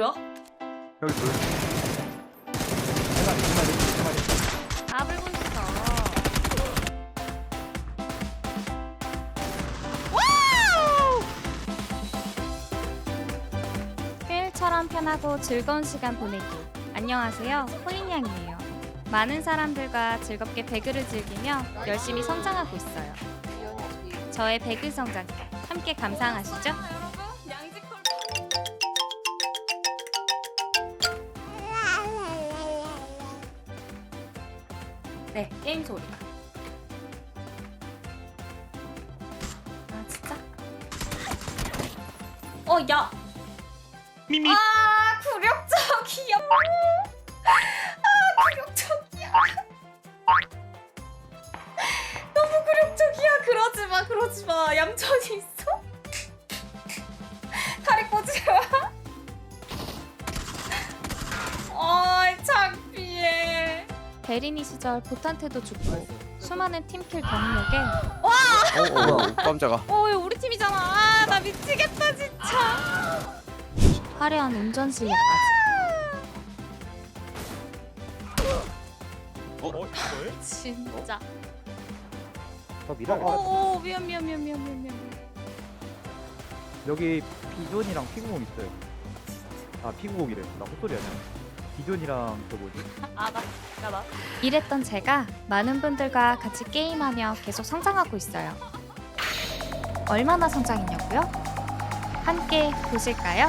뭐야? 여기 둘. 휴일처럼 편하고 즐거운 시간 보내기. 안녕하세요. 폴린양이에요. 많은 사람들과 즐겁게 배그를 즐기며 열심히 성장하고 있어요. 저의 배그 성장 함께 감상하시죠. 네, 게임 소리가. 아, 진짜? 어, 야! 미미. 아, 굴욕적이야. 아, 굴욕적이야. 너무 굴욕적이야. 그러지 마, 그러지 마. 얌전히 있어. 다리 꽂지 마. 베리니 시절 보탄테도 죽고 수많은 팀킬 경력에 어, 어, 깜짝아. 어, 이거 우리 팀이잖아. 아, 나 미치겠다, 진짜. 화려한 운전 실력까지. 어, 어, 이거에? 진짜. 더 어, 밀어야겠다. 어, 미안, 미안, 미안, 미안, 미안, 미안. 여기 비존이랑 피구공 있어요. 아 피구공이래. 나 헛소리 아니야. 비존이랑 저 뭐지? 아, 나, 야, 나. 이랬던 제가 많은 분들과 같이 게임하며 계속 성장하고 있어요. 얼마나 성장했냐고요? 함께 보실까요?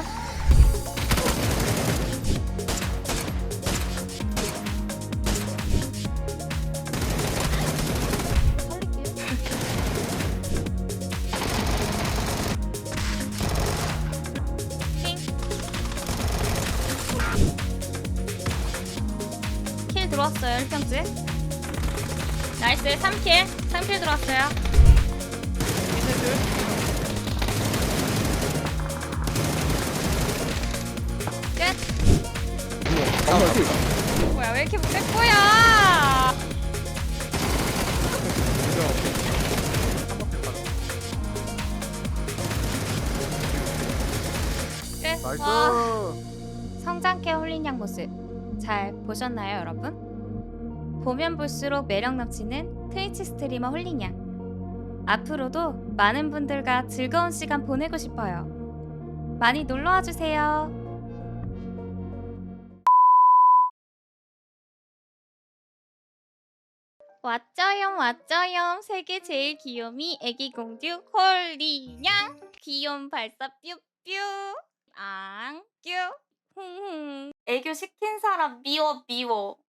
들어왔어요 1평쯤 나이스 3킬 3킬 들어왔어요 밑에 둘 끝! 뭐야 왜 이렇게 끝! 나이스. 와. 성장케 홀린 양 모습 잘 보셨나요, 여러분? 보면 볼수록 매력 넘치는 트위치 스트리머 양. 앞으로도 많은 분들과 즐거운 시간 보내고 싶어요. 많이 놀러와 주세요. 왔죠요, 왔죠요. 세계 제일 귀요미 애기 공주 양. 귀여운 발사 뾰뾰. 앙, 뀨. 흥흥. 애교 시킨 사람 미워 미워.